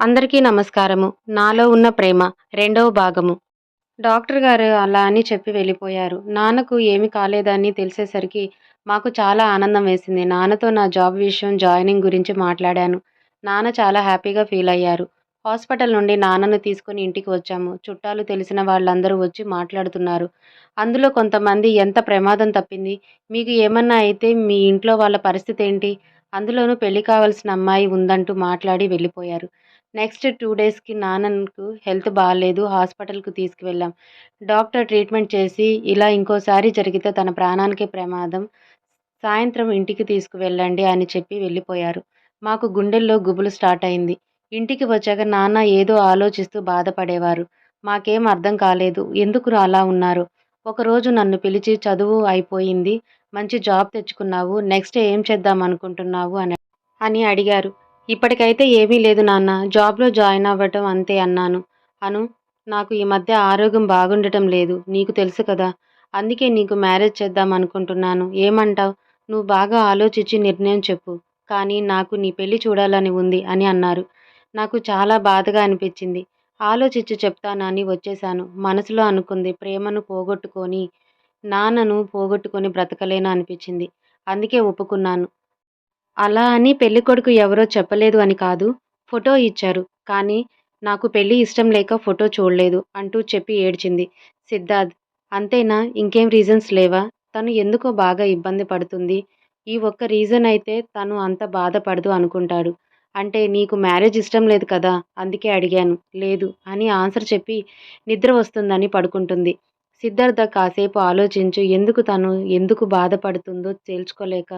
అందరికీ నమస్కారము. నాలో ఉన్న ప్రేమ రెండవ భాగము. డాక్టర్ గారు అలా అని చెప్పి వెళ్ళిపోయారు. నాన్నకు ఏమి కాలేదని తెలిసేసరికి మాకు చాలా ఆనందం వేసింది. నాన్నతో నా జాబ్ విషయం జాయినింగ్ గురించి మాట్లాడాను. నాన్న చాలా హ్యాపీగా ఫీల్ అయ్యారు. హాస్పిటల్ నుండి నాన్నను తీసుకొని ఇంటికి వచ్చాము. చుట్టాలు తెలిసిన వాళ్ళందరూ వచ్చి మాట్లాడుతున్నారు. అందులో కొంతమంది ఎంత ప్రమాదం తప్పింది? మీకు ఏమన్నా అయితే మీ ఇంట్లో వాళ్ళ పరిస్థితి ఏంటి? అందులోనూ పెళ్ళి కావాల్సిన అమ్మాయి ఉందంటూ మాట్లాడి వెళ్ళిపోయారు. నెక్స్ట్ టూ డేస్కి నాన్నకు హెల్త్ బాగాలేదు హాస్పిటల్కి తీసుకువెళ్ళాం. డాక్టర్ ట్రీట్మెంట్ చేసి ఇలా ఇంకోసారి జరిగితే తన ప్రాణానికి ప్రమాదం సాయంత్రం ఇంటికి తీసుకువెళ్ళండి అని చెప్పి వెళ్ళిపోయారు. మాకు గుండెల్లో గుబులు స్టార్ట్ అయింది. ఇంటికి వచ్చాక నాన్న ఏదో ఆలోచిస్తూ బాధపడేవారు. మాకేం అర్థం కాలేదు. ఎందుకు అలా ఉన్నారు? ఒకరోజు నన్ను పిలిచి చదువు అయిపోయింది. మంచి జాబ్ తెచ్చుకున్నావు. నెక్స్ట్ ఏం చేద్దాం అనుకుంటున్నావు? అని అని అడిగారు. ఇప్పటికైతే ఏమీ లేదు నాన్న. జాబ్లో జాయిన్ అవ్వటం అంతే అన్నాను. అను నాకు ఈ మధ్య ఆరోగ్యం బాగుండటం లేదు. నీకు తెలుసు కదా. అందుకే నీకు మ్యారేజ్ చేద్దాం అనుకుంటున్నాను. ఏమంటావు? నువ్వు బాగా ఆలోచించి నిర్ణయం చెప్పు. కానీ నాకు నీ పెళ్ళి చూడాలని ఉంది అని అన్నారు. నాకు చాలా బాధగా అనిపించింది. ఆలోచించి చెప్తానని వచ్చేశాను. మనసులో అనుకుంది ప్రేమను పోగొట్టుకొని నాన్నను పోగొట్టుకొని బ్రతకలేను అనిపించింది. అందుకే ఒప్పుకున్నాను. అలా అని పెళ్ళికొడుకు ఎవరో చెప్పలేదు అని కాదు ఫోటో ఇచ్చారు. కానీ నాకు పెళ్ళి ఇష్టం లేక ఫోటో చూడలేదు అంటూ చెప్పి ఏడ్చింది. సిద్ధార్థ్ అంతేనా? ఇంకేం రీజన్స్ లేవా? తను ఎందుకో బాగా ఇబ్బంది పడుతుంది. ఈ ఒక్క రీజన్ అయితే తను అంత బాధపడదు అనుకుంటాడు. అంటే నీకు మ్యారేజ్ ఇష్టం లేదు కదా? అందుకే అడిగాను. లేదు అని ఆన్సర్ చెప్పి నిద్ర వస్తుందని పడుకుంటుంది. సిద్ధార్థ కాసేపు ఆలోచించు ఎందుకు తను ఎందుకు బాధపడుతుందో తేల్చుకోలేక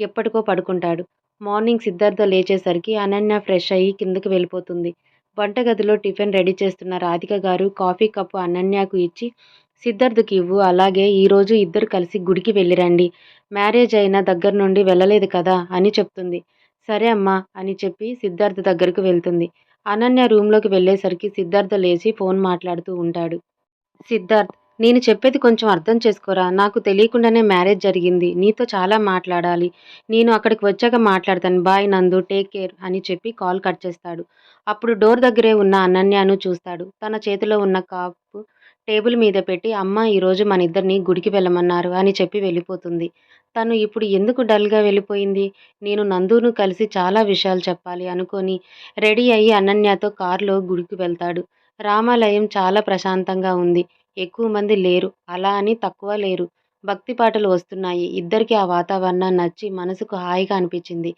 ఎప్పటికో పడుకుంటాడు. మార్నింగ్ సిద్ధార్థ లేచేసరికి అనన్య ఫ్రెష్ అయ్యి కిందకి వెళ్ళిపోతుంది. వంటగదిలో టిఫిన్ రెడీ చేస్తున్న రాధిక గారు కాఫీ కప్పు అనన్యకు ఇచ్చి సిద్ధార్థకి ఇవ్వు అలాగే ఈరోజు ఇద్దరు కలిసి గుడికి వెళ్ళిరండి. మ్యారేజ్ అయిన దగ్గర నుండి వెళ్ళలేదు కదా అని చెప్తుంది. సరే అమ్మా అని చెప్పి సిద్ధార్థ దగ్గరకు వెళ్తుంది. అనన్య రూమ్లోకి వెళ్ళేసరికి సిద్ధార్థ లేచి ఫోన్ మాట్లాడుతూ ఉంటాడు. సిద్ధార్థ్ నేను చెప్పేది కొంచెం అర్థం చేసుకోరా? నాకు తెలియకుండానే మ్యారేజ్ జరిగింది. నీతో చాలా మాట్లాడాలి. నేను అక్కడికి వచ్చాక మాట్లాడతాను. బాయ్ నందు టేక్ కేర్ అని చెప్పి కాల్ కట్ చేస్తాడు. అప్పుడు డోర్ దగ్గరే ఉన్న అనన్యను చూస్తాడు. తన చేతిలో ఉన్న కాపు టేబుల్ మీద పెట్టి అమ్మ ఈరోజు మన ఇద్దరిని గుడికి వెళ్ళమన్నారు అని చెప్పి వెళ్ళిపోతుంది. తను ఇప్పుడు ఎందుకు డల్గా వెళ్ళిపోయింది? నేను నందును కలిసి చాలా విషయాలు చెప్పాలి అనుకొని రెడీ అయ్యి అనన్యతో కారులో గుడికి వెళ్తాడు. రామాలయం చాలా ప్రశాంతంగా ఉంది. ఎక్కువ మంది లేరు. అలా అని తక్కువ లేరు. భక్తి పాటలు వస్తున్నాయి. ఇద్దరికి ఆ వాతావరణం నచ్చి మనసుకు హాయిగా అనిపించింది.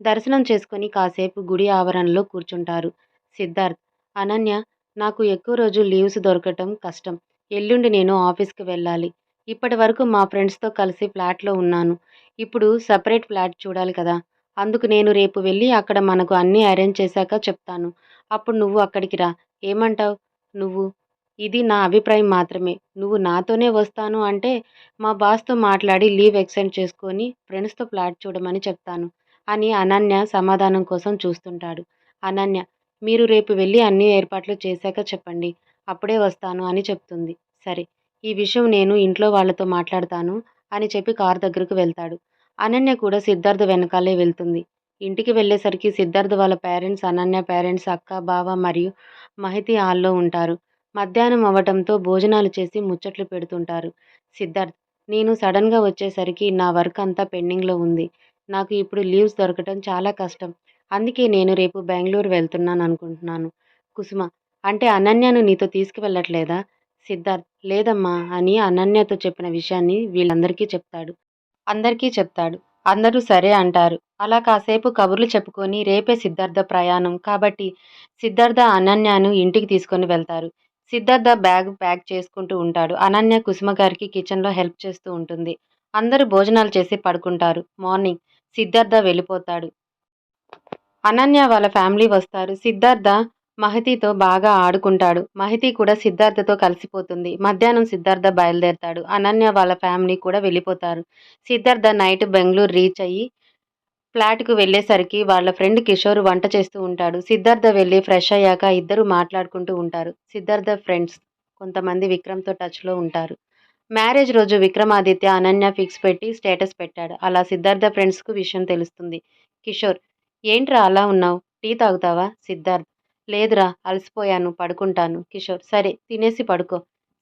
దర్శనం చేసుకొని కాసేపు గుడి ఆవరణలో కూర్చుంటారు. సిద్ధార్థ్ అనన్య నాకు ఎక్కువ రోజు లీవ్స్ దొరకటం కష్టం. ఎల్లుండి నేను ఆఫీస్కి వెళ్ళాలి. ఇప్పటి వరకు మా ఫ్రెండ్స్తో కలిసి ఫ్లాట్లో ఉన్నాను. ఇప్పుడు సపరేట్ ఫ్లాట్ చూడాలి కదా. అందుకు నేను రేపు వెళ్ళి అక్కడ మనకు అన్నీ అరేంజ్ చేశాక చెప్తాను. అప్పుడు నువ్వు అక్కడికి రా. ఏమంటావు? నువ్వు? ఇది నా అభిప్రాయం మాత్రమే. నువ్వు నాతోనే వస్తాను అంటే మా బాస్తో మాట్లాడి లీవ్ ఎక్స్టెండ్ చేసుకొని ఫ్రెండ్స్తో ఫ్లాట్ చూడమని చెప్తాను అని అనన్య సమాధానం కోసం చూస్తుంటాడు. అనన్య మీరు రేపు వెళ్ళి అన్ని ఏర్పాట్లు చేశాక చెప్పండి. అప్పుడే వస్తాను అని చెప్తుంది. సరే ఈ విషయం నేను ఇంట్లో వాళ్ళతో మాట్లాడతాను అని చెప్పి కారు దగ్గరకు వెళ్తాడు. అనన్య కూడా సిద్ధార్థ వెనకాలే వెళ్తుంది. ఇంటికి వెళ్ళేసరికి సిద్ధార్థ వాళ్ళ పేరెంట్స్ అనన్య పేరెంట్స్ అక్క బావ మరియు మహితి హాల్లో ఉంటారు. మధ్యాహ్నం అవ్వటంతో భోజనాలు చేసి ముచ్చట్లు పెడుతుంటారు. సిద్ధార్థ్ నేను సడన్గా వచ్చేసరికి నా వర్క్ అంతా పెండింగ్లో ఉంది. నాకు ఇప్పుడు లీవ్స్ దొరకటం చాలా కష్టం. అందుకే నేను రేపు బెంగళూరు వెళ్తున్నాను అనుకుంటున్నాను. కుసుమ అంటే అనన్యను నీతో తీసుకువెళ్ళట్లేదా? సిద్ధార్థ్ లేదమ్మా అని అనన్యతో చెప్పిన విషయాన్ని వీళ్ళందరికీ చెప్తాడు. అందరికీ చెప్తాడు. అందరూ సరే అంటారు. అలా కాసేపు కబుర్లు చెప్పుకొని రేపే సిద్ధార్థ ప్రయాణం. కాబట్టి సిద్ధార్థ అనన్యను ఇంటికి తీసుకొని వెళ్తారు. సిద్ధార్థ బ్యాగ్ ప్యాక్ చేసుకుంటూ ఉంటాడు. అనన్య కుసుమ గారికి కిచెన్లో హెల్ప్ చేస్తూ ఉంటుంది. అందరూ భోజనాలు చేసి పడుకుంటారు. మార్నింగ్ సిద్ధార్థ వెళ్ళిపోతాడు. అనన్య వాళ్ళ ఫ్యామిలీ వస్తారు. సిద్ధార్థ మహతితో బాగా ఆడుకుంటాడు. మహతి కూడా సిద్ధార్థతో కలిసిపోతుంది. మధ్యాహ్నం సిద్ధార్థ బయలుదేరతాడు. అనన్య వాళ్ళ ఫ్యామిలీ కూడా వెళ్ళిపోతారు. సిద్ధార్థ నైట్ బెంగళూరు రీచ్ అయ్యి ఫ్లాట్కు వెళ్ళేసరికి వాళ్ళ ఫ్రెండ్ కిషోర్ వంట చేస్తూ ఉంటాడు. సిద్ధార్థ వెళ్ళి ఫ్రెష్ అయ్యాక ఇద్దరు మాట్లాడుకుంటూ ఉంటారు. సిద్ధార్థ ఫ్రెండ్స్ కొంతమంది విక్రమ్తో టచ్లో ఉంటారు. మ్యారేజ్ రోజు విక్రమాదిత్య అనన్య ఫిక్స్ పెట్టి స్టేటస్ పెట్టాడు. అలా సిద్ధార్థ ఫ్రెండ్స్కు విషయం తెలుస్తుంది. కిషోర్ ఏంట్రా అలా ఉన్నావు? టీ తాగుతావా? సిద్ధార్థ్ లేదురా అలసిపోయాను పడుకుంటాను. కిషోర్ సరే తినేసి పడుకో.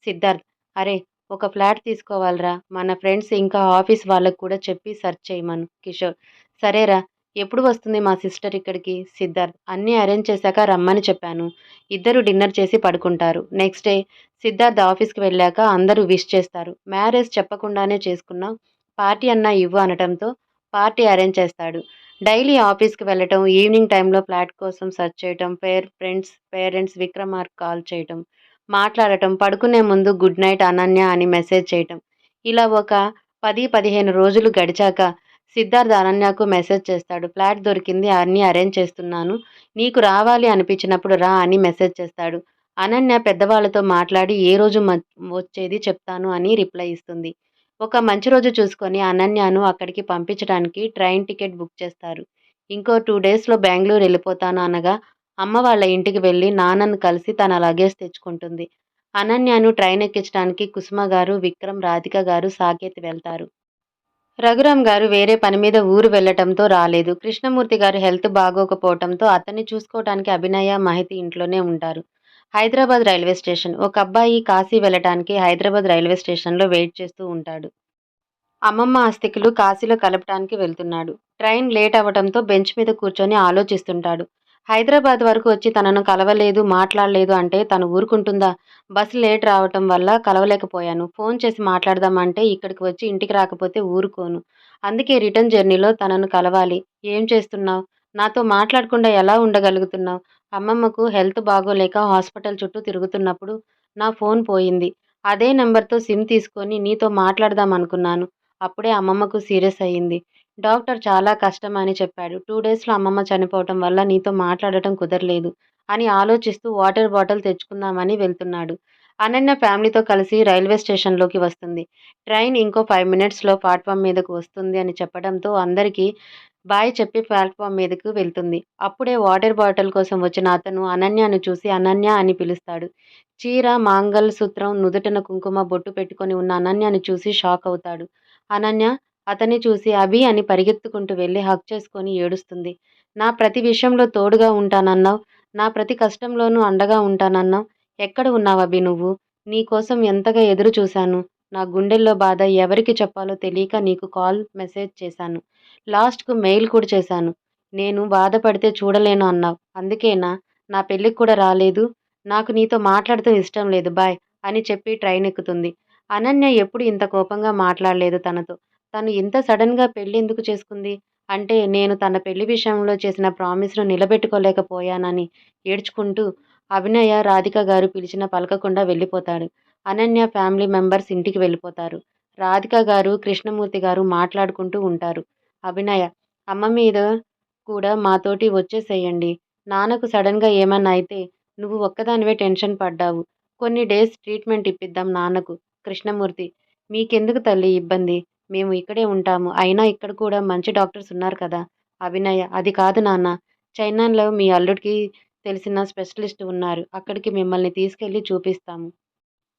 సిద్ధార్థ్ అరే ఒక ఫ్లాట్ తీసుకోవాలిరా. మన ఫ్రెండ్స్ ఇంకా ఆఫీస్ వాళ్ళకు కూడా చెప్పి సెర్చ్ చేయమను. కిషోర్ సరేరా ఎప్పుడు వస్తుంది మా సిస్టర్ ఇక్కడికి? సిద్ధార్థ్ అన్నీ అరేంజ్ చేశాక రమ్మని చెప్పాను. ఇద్దరు డిన్నర్ చేసి పడుకుంటారు. నెక్స్ట్ డే సిద్ధార్థ్ ఆఫీస్కి వెళ్ళాక అందరూ విష్ చేస్తారు. మ్యారేజ్ చెప్పకుండానే చేసుకున్న పార్టీ అన్నా ఇవ్వు అనటంతో పార్టీ అరేంజ్ చేస్తాడు. డైలీ ఆఫీస్కి వెళ్ళటం ఈవినింగ్ టైంలో ఫ్లాట్ కోసం సెర్చ్ చేయటం పేర్ ఫ్రెండ్స్ పేరెంట్స్ విక్రమార్క్ కాల్ చేయటం మాట్లాడటం పడుకునే ముందు గుడ్ నైట్ అనన్య అని మెసేజ్ చేయటం. ఇలా ఒక పది పదిహేను రోజులు గడిచాక సిద్ధార్థ్ అనన్యకు మెసేజ్ చేస్తాడు. ఫ్లాట్ దొరికింది అన్నీ అరేంజ్ చేస్తున్నాను. నీకు రావాలి అనిపించినప్పుడు రా అని మెసేజ్ చేస్తాడు. అనన్య పెద్దవాళ్ళతో మాట్లాడి ఏ రోజు వచ్చేది చెప్తాను అని రిప్లై ఇస్తుంది. ఒక మంచి రోజు చూసుకొని అనన్యను అక్కడికి పంపించడానికి ట్రైన్ టికెట్ బుక్ చేస్తారు. ఇంకో టూ డేస్లో బెంగళూరు వెళ్ళిపోతాను అనగా అమ్మ వాళ్ళ ఇంటికి వెళ్ళి నాన్నను కలిసి తన లగేజ్ తెచ్చుకుంటుంది. అనన్యను ట్రైన్ ఎక్కించడానికి కుసుమ గారు విక్రమ్ రాధిక గారు సాకేత్ వెళ్తారు. రఘురామ్ గారు వేరే పని మీద ఊరు వెళ్ళటంతో రాలేదు. కృష్ణమూర్తి గారు హెల్త్ బాగోకపోవటంతో అతన్ని చూసుకోవటానికి అభినయ మహితి ఇంట్లోనే ఉంటారు. Hyderabad railway station. ఒక అబ్బాయి కాశీ వెళ్ళటానికి హైదరాబాద్ రైల్వే స్టేషన్లో వెయిట్ చేస్తూ ఉంటాడు. అమ్మమ్మ ఆస్తికులు కాశీలో కలపటానికి వెళ్తున్నాడు. ట్రైన్ లేట్ అవ్వడంతో బెంచ్ మీద కూర్చొని ఆలోచిస్తుంటాడు. హైదరాబాద్ వరకు వచ్చి తనను కలవలేదు మాట్లాడలేదు అంటే తను ఊరుకుంటుందా? బస్సు లేట్ రావటం వల్ల కలవలేకపోయాను. ఫోన్ చేసి మాట్లాడదామంటే ఇక్కడికి వచ్చి ఇంటికి రాకపోతే ఊరుకోను. అందుకే రిటర్న్ జర్నీలో తనను కలవాలి. ఏం చేస్తున్నావు? నాతో మాట్లాడకుండా ఎలా ఉండగలుగుతున్నావు? అమ్మమ్మకు హెల్త్ బాగోలేక హాస్పిటల్ చుట్టూ తిరుగుతున్నప్పుడు నా ఫోన్ పోయింది. అదే నెంబర్తో సిమ్ తీసుకొని నీతో మాట్లాడదాం అనుకున్నాను అప్పుడే అమ్మమ్మకు సీరియస్ అయ్యింది డాక్టర్ చాలా కష్టం అని చెప్పాడు. టూ డేస్లో అమ్మమ్మ చనిపోవటం వల్ల నీతో మాట్లాడటం కుదరలేదు అని ఆలోచిస్తూ వాటర్ బాటిల్ తెచ్చుకుందామని వెళ్తున్నాడు. అనన్య ఫ్యామిలీతో కలిసి రైల్వే స్టేషన్లోకి వస్తుంది. ట్రైన్ ఇంకో ఫైవ్ మినిట్స్లో ప్లాట్ఫామ్ మీదకు వస్తుంది అని చెప్పడంతో అందరికీ బాయ్ చెప్పి ప్లాట్ఫామ్ మీదకు వెళ్తుంది. అప్పుడే వాటర్ బాటిల్ కోసం వచ్చిన అతను అనన్యను చూసి అనన్య అని పిలుస్తాడు. చీర మాంగల్ సూత్రం నుదుటన కుంకుమ బొట్టు పెట్టుకొని ఉన్న అనన్యను చూసి షాక్ అవుతాడు. అనన్య అతన్ని చూసి అభి అని పరిగెత్తుకుంటూ వెళ్ళి హక్ చేసుకొని ఏడుస్తుంది. నా ప్రతి విషయంలో తోడుగా ఉంటానన్నావు. నా ప్రతి కష్టంలోనూ అండగా ఉంటానన్నావు. ఎక్కడ ఉన్నావు అభి నువ్వు? నీకోసం ఎంతగా ఎదురు చూశాను. నా గుండెల్లో బాధ ఎవరికి చెప్పాలో తెలియక నీకు కాల్ మెసేజ్ చేశాను. లాస్ట్కు మెయిల్ కూడా చేశాను. నేను బాధపడితే చూడలేను అన్నావు. అందుకేనా? నా పెళ్ళికి కూడా రాలేదు. నాకు నీతో మాట్లాడటం ఇష్టం లేదు. బాయ్ అని చెప్పి ట్రైన్ ఎక్కుతుంది. అనన్య ఎప్పుడు ఇంత కోపంగా మాట్లాడలేదు తనతో. తను ఇంత సడన్గా పెళ్ళి ఎందుకు చేసుకుంది? అంటే నేను తన పెళ్ళి విషయంలో చేసిన ప్రామిస్ను నిలబెట్టుకోలేకపోయానని ఏడ్చుకుంటూ అభినయ రాధిక గారు పిలిచిన పలకకుండా వెళ్ళిపోతాడు. అనన్య ఫ్యామిలీ మెంబర్స్ ఇంటికి వెళ్ళిపోతారు. రాధిక గారు కృష్ణమూర్తి గారు మాట్లాడుకుంటూ ఉంటారు. అభినయ అమ్మ మీద కూడా మాతోటి వచ్చేసేయండి. నాన్నకు సడన్గా ఏమన్నా అయితే నువ్వు ఒక్కదానివే టెన్షన్ పడ్డావు. కొన్ని డేస్ ట్రీట్మెంట్ ఇప్పిద్దాం నాన్నకు కృష్ణమూర్తి. మీకెందుకు తల్లి ఇబ్బంది? మేము ఇక్కడే ఉంటాము. అయినా ఇక్కడ కూడా మంచి డాక్టర్స్ ఉన్నారు కదా. అభినయ అది కాదు నాన్న. చైనాలో మీ అల్లుడికి తెలిసిన స్పెషలిస్ట్ ఉన్నారు. అక్కడికి మిమ్మల్ని తీసుకెళ్ళి చూపిస్తాము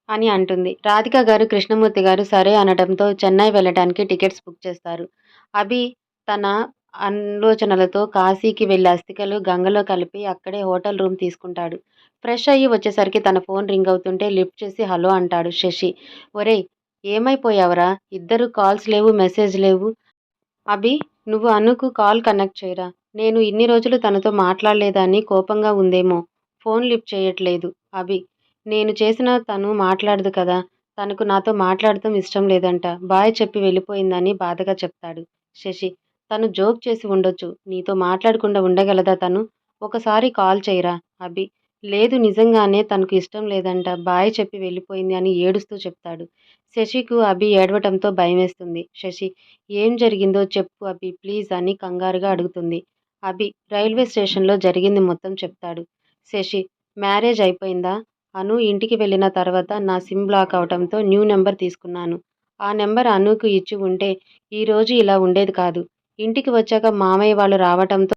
అని అంటుంది. రాధిక గారు కృష్ణమూర్తి గారు సరే అనడంతో చెన్నై వెళ్ళడానికి టికెట్స్ బుక్ చేస్తారు. అభి తన ఆలోచనలతో కాశీకి వెళ్ళి అస్థికలు గంగలో కలిపి అక్కడే హోటల్ రూమ్ తీసుకుంటాడు. ఫ్రెష్ అయ్యి వచ్చేసరికి తన ఫోన్ రింగ్ అవుతుంటే లిఫ్ట్ చేసి హలో అంటాడు శశి. ఒరేయ్ ఏమైపోయావురా? ఇద్దరు కాల్స్ లేవు మెసేజ్ లేవు. అభి నువ్వు అనుకు కాల్ కనెక్ట్ చేయరా? నేను ఇన్ని రోజులు తనతో మాట్లాడలేదని కోపంగా ఉందేమో. ఫోన్ లిఫ్ట్ చేయట్లేదు. అభి నేను చేసిన తను మాట్లాడదు కదా? తనకు నాతో మాట్లాడటం ఇష్టం లేదంట. బాయ్ చెప్పి వెళ్ళిపోయిందని బాధగా చెప్తాడు. శశి తను జోక్ చేసి ఉండొచ్చు. నీతో మాట్లాడకుండా ఉండగలదా తను? ఒకసారి కాల్ చేయరా? అభి లేదు నిజంగానే తనకు ఇష్టం లేదంట. బాయ్ చెప్పి వెళ్ళిపోయింది అని ఏడుస్తూ చెప్తాడు. శశికు అభి ఏడవటంతో భయమేస్తుంది. శశి ఏం జరిగిందో చెప్పు అభి ప్లీజ్ అని కంగారుగా అడుగుతుంది. అభి రైల్వే స్టేషన్లో జరిగింది మొత్తం చెప్తాడు. శశి మ్యారేజ్ అయిపోయిందా అను ఇంటికి వెళ్ళిన తర్వాత నా సిమ్ బ్లాక్ అవటంతో న్యూ నెంబర్ తీసుకున్నాను. ఆ నెంబర్ అనుకు ఇచ్చి ఉంటే ఈరోజు ఇలా ఉండేది కాదు. ఇంటికి వచ్చాక మామయ్య వాళ్ళు రావటంతో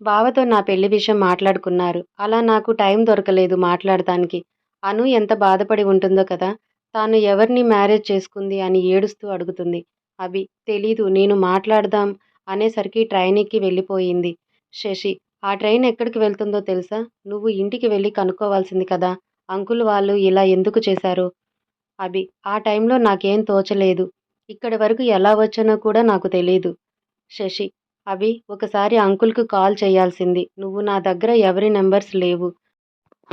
బావతో నా పెళ్ళి విషయం మాట్లాడుకున్నారు. అలా నాకు టైం దొరకలేదు మాట్లాడటానికి. అను ఎంత బాధపడి ఉంటుందో కదా! తాను ఎవరిని మ్యారేజ్ చేసుకుంది అని ఏడుస్తూ అడుగుతుంది అభి తెలీదు నేను మాట్లాడదాం అనేసరికి ట్రైన్ ఎక్కి వెళ్ళిపోయింది శశి ఆ ట్రైన్ ఎక్కడికి వెళ్తుందో తెలుసా? నువ్వు ఇంటికి వెళ్ళి కనుక్కోవాల్సింది కదా! అంకుల్ వాళ్ళు ఇలా ఎందుకు చేశారు అభి: ఆ టైంలో నాకేం తోచలేదు. ఇక్కడి వరకు ఎలా వచ్చానో కూడా నాకు తెలియదు శశి: అభి ఒకసారి అంకుల్‌కు కాల్ చేయాల్సింది నువ్వు నా దగ్గర ఎవరి నెంబర్స్ లేవు.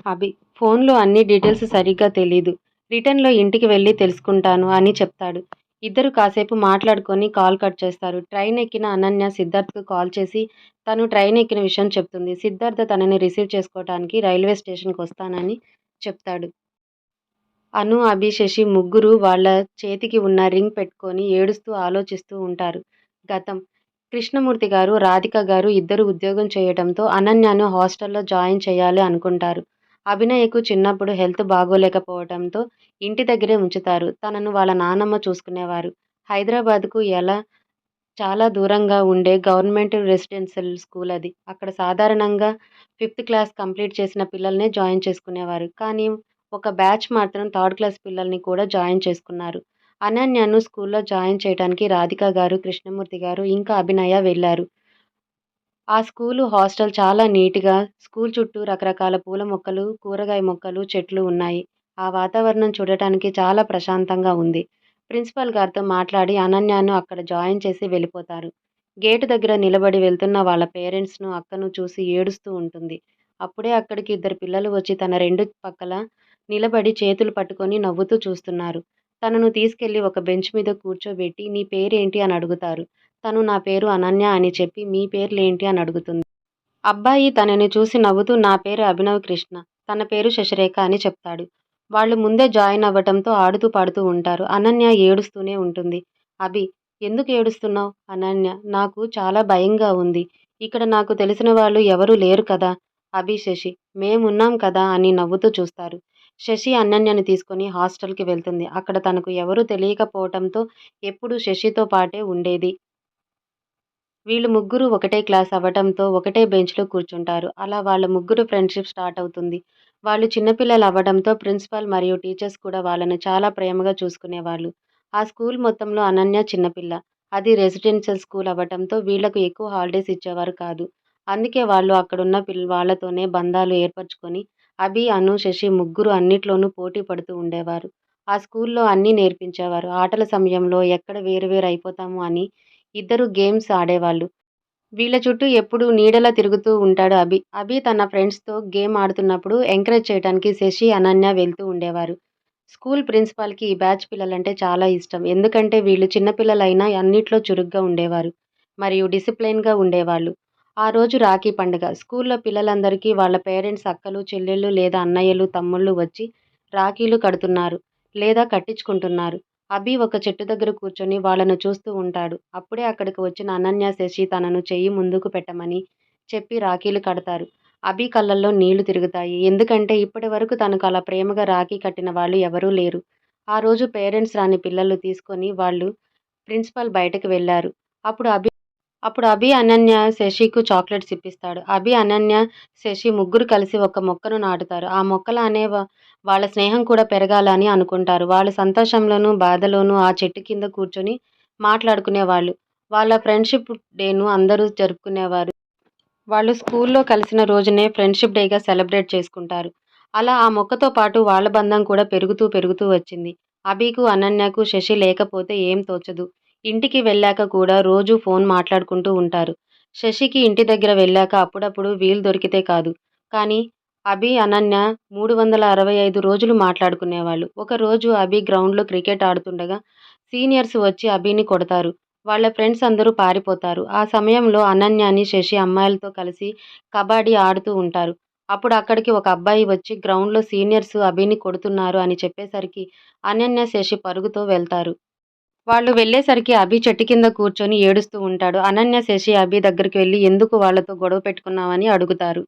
అభి: ఫోన్లో అన్ని డీటెయిల్స్ సరిగ్గా తెలీదు. రిటర్న్‌లో ఇంటికి వెళ్ళి తెలుసుకుంటాను అని చెప్తాడు. ఇద్దరు కాసేపు మాట్లాడుకొని కాల్ కట్ చేస్తారు. ట్రైన్ ఎక్కిన అనన్య సిద్ధార్థ్‌కు కాల్ చేసి తను ట్రైన్ ఎక్కిన విషయం చెప్తుంది. సిద్ధార్థ తనని రిసీవ్ చేసుకోవటానికి రైల్వే స్టేషన్కి వస్తానని చెప్తాడు. అను, అభి, శశి వాళ్ళ చేతికి ఉన్న రింగ్ పెట్టుకొని ఏడుస్తూ ఆలోచిస్తూ ఉంటారు. గతం: కృష్ణమూర్తి గారు, రాధిక గారు ఇద్దరు ఉద్యోగం చేయడంతో అనన్యను హాస్టల్లో జాయిన్ చేయాలి అనుకుంటారు. అభినయకు చిన్నప్పుడు హెల్త్ బాగోలేకపోవటంతో ఇంటి దగ్గరే ఉంచుతారు. తనను వాళ్ళ నానమ్మ చూసుకునేవారు. హైదరాబాద్‌కు ఎలా చాలా దూరంగా ఉండే గవర్నమెంట్ రెసిడెన్షియల్ స్కూల్ అది. అక్కడ సాధారణంగా ఫిఫ్త్ క్లాస్ కంప్లీట్ చేసిన పిల్లల్నే జాయిన్ చేసుకునేవారు. కానీ ఒక బ్యాచ్ మాత్రం థర్డ్ క్లాస్ పిల్లల్ని కూడా జాయిన్ చేసుకున్నారు. అనన్యను స్కూల్లో జాయిన్ చేయటానికి రాధిక గారు, కృష్ణమూర్తి గారు, ఇంకా అభినయ వెళ్ళారు ఆ స్కూలు హాస్టల్ చాలా నీట్‌గా స్కూల్ చుట్టూ రకరకాల పూల మొక్కలు, కూరగాయ మొక్కలు, చెట్లు ఉన్నాయి. ఆ వాతావరణం చూడటానికి చాలా ప్రశాంతంగా ఉంది. ప్రిన్సిపాల్ గారితో మాట్లాడి అనన్యను అక్కడ జాయిన్ చేసి వెళ్ళిపోతారు. గేటు దగ్గర నిలబడి వెళ్తున్న వాళ్ళ పేరెంట్స్‌ను, అక్కను చూసి ఏడుస్తూ ఉంటుంది. అప్పుడే అక్కడికి ఇద్దరు పిల్లలు వచ్చి తన రెండు పక్కల నిలబడి చేతులు పట్టుకొని నవ్వుతూ చూస్తున్నారు. తనను తీసుకెళ్ళి ఒక బెంచ్ మీద కూర్చోబెట్టి నీ పేరేంటి అని అడుగుతారు. తను నా పేరు అనన్య అని చెప్పి మీ పేర్లేంటి అని అడుగుతుంది. అబ్బాయి తనని చూసి నవ్వుతూ నా పేరు అభినవ్ కృష్ణ. తన పేరు శశిరేఖ అని చెప్తాడు. వాళ్ళు ముందే జాయిన్ అవ్వటంతో ఆడుతూ పాడుతూ ఉంటారు. అనన్య ఏడుస్తూనే ఉంటుంది. అభి: ఎందుకు ఏడుస్తున్నావు అనన్య: నాకు చాలా భయంగా ఉంది. ఇక్కడ నాకు తెలిసిన వాళ్ళు ఎవరూ లేరు కదా! అభి, శశి: మేమున్నాం కదా అని నవ్వుతూ చూస్తారు. శశి అనన్యను తీసుకొని హాస్టల్‌కి వెళ్తుంది. అక్కడ తనకు ఎవరూ తెలియకపోవటంతో ఎప్పుడూ శశితో పాటే ఉండేది. వీళ్ళు ముగ్గురు ఒకటే క్లాస్ అవ్వడంతో ఒకటే బెంచ్‌లో కూర్చుంటారు. అలా వాళ్ళ ముగ్గురు ఫ్రెండ్‌షిప్ స్టార్ట్ అవుతుంది. వాళ్ళు చిన్నపిల్లలు అవ్వడంతో ప్రిన్సిపాల్ మరియు టీచర్స్ కూడా వాళ్ళను చాలా ప్రేమగా చూసుకునేవాళ్ళు. ఆ స్కూల్ మొత్తంలో అనన్య చిన్నపిల్ల. అది రెసిడెన్షియల్ స్కూల్ అవ్వడంతో వీళ్ళకు ఎక్కువ హాలిడేస్ ఇచ్చేవారు కాదు. అందుకే వాళ్ళు అక్కడున్న పిల్ వాళ్ళతోనే బంధాలు ఏర్పరచుకొని అభి, అను, శశి ముగ్గురు అన్నిట్లోనూ పోటీ పడుతూ ఉండేవారు. ఆ స్కూల్లో అన్నీ నేర్పించేవారు. ఆటల సమయంలో ఎక్కడ వేరు వేరు అయిపోతాము అని ఇద్దరు గేమ్స్ ఆడేవాళ్ళు. వీళ్ళ చుట్టూ ఎప్పుడు నీడలా తిరుగుతూ ఉంటాడు అభి. అభి తన ఫ్రెండ్స్‌తో గేమ్ ఆడుతున్నప్పుడు ఎంకరేజ్ చేయటానికి శశి, అనన్య వెళ్తూ ఉండేవారు. స్కూల్ ప్రిన్సిపాల్‌కి ఈ బ్యాచ్ పిల్లలంటే చాలా ఇష్టం. ఎందుకంటే వీళ్ళు చిన్నపిల్లలైనా అన్నిట్లో చురుగ్గా ఉండేవారు. మరియు డిసిప్లిన్‌గా ఉండేవాళ్ళు. ఆ రోజు రాఖీ పండుగ. స్కూల్లో పిల్లలందరికీ వాళ్ళ పేరెంట్స్ అక్కలు, చెల్లెళ్ళు లేదా అన్నయ్యలు, తమ్ముళ్ళు వచ్చి రాఖీలు కడుతున్నారు లేదా కట్టించుకుంటున్నారు. అభి ఒక చెట్టు దగ్గర కూర్చొని వాళ్ళను చూస్తూ ఉంటాడు. అప్పుడే అక్కడికి వచ్చిన అనన్య, శశి తనను చెయ్యి ముందుకు పెట్టమని చెప్పి రాఖీలు కడతారు. అభి కళ్ళల్లో నీళ్ళు తిరుగుతాయి. ఎందుకంటే ఇప్పటి వరకు తనకు అలా ప్రేమగా రాఖీ కట్టిన వాళ్ళు ఎవరూ లేరు. ఆ రోజు పేరెంట్స్ రాని పిల్లలు తీసుకొని వాళ్ళు ప్రిన్సిపాల్ బయటకు వెళ్ళారు. అప్పుడు అభి అప్పుడు అభి, అనన్య శశికు చాక్లెట్స్ ఇప్పిస్తాడు. అభి, అనన్య, శశి ముగ్గురు కలిసి ఒక మొక్కను నాటుతారు. ఆ మొక్కల అనే వాళ్ళ స్నేహం కూడా పెరగాలని అనుకుంటారు. వాళ్ళ సంతోషంలోనూ, బాధలోనూ ఆ చెట్టు కింద కూర్చొని మాట్లాడుకునేవాళ్ళు. వాళ్ళ ఫ్రెండ్షిప్ డేను అందరూ జరుపుకునేవారు. వాళ్ళు స్కూల్లో కలిసిన రోజునే ఫ్రెండ్షిప్ డేగా సెలబ్రేట్ చేసుకుంటారు. అలా ఆ మొక్కతో పాటు వాళ్ళ బంధం కూడా పెరుగుతూ పెరుగుతూ వచ్చింది. అభికు, అనన్యకు శశి లేకపోతే ఏం తోచదు. ఇంటికి వెళ్ళాక కూడా రోజూ ఫోన్ మాట్లాడుకుంటూ ఉంటారు. శశికి ఇంటి దగ్గర వెళ్ళాక అప్పుడప్పుడు వీలు దొరికితే కాదు. కానీ అభి, అనన్య మూడు వందల అరవై ఐదు రోజులు మాట్లాడుకునేవాళ్ళు. ఒకరోజు అభి గ్రౌండ్‌లో క్రికెట్ ఆడుతుండగా సీనియర్స్ వచ్చి అభిని కొడతారు. వాళ్ళ ఫ్రెండ్స్ అందరూ పారిపోతారు. ఆ సమయంలో అనన్యని, శశి అమ్మాయిలతో కలిసి కబడ్డీ ఆడుతూ ఉంటారు. అప్పుడు అక్కడికి ఒక అబ్బాయి వచ్చి గ్రౌండ్‌లో సీనియర్స్ అభిని కొడుతున్నారు అని చెప్పేసరికి అనన్య, శశి పరుగుతో వెళ్తారు. వాళ్ళు వెళ్ళేసరికి అభి చెట్టు కింద కూర్చొని ఏడుస్తూ ఉంటాడు. అనన్య, శశి అభి దగ్గరికి వెళ్ళి ఎందుకు వాళ్ళతో గొడవ పెట్టుకున్నావని అడుగుతారు.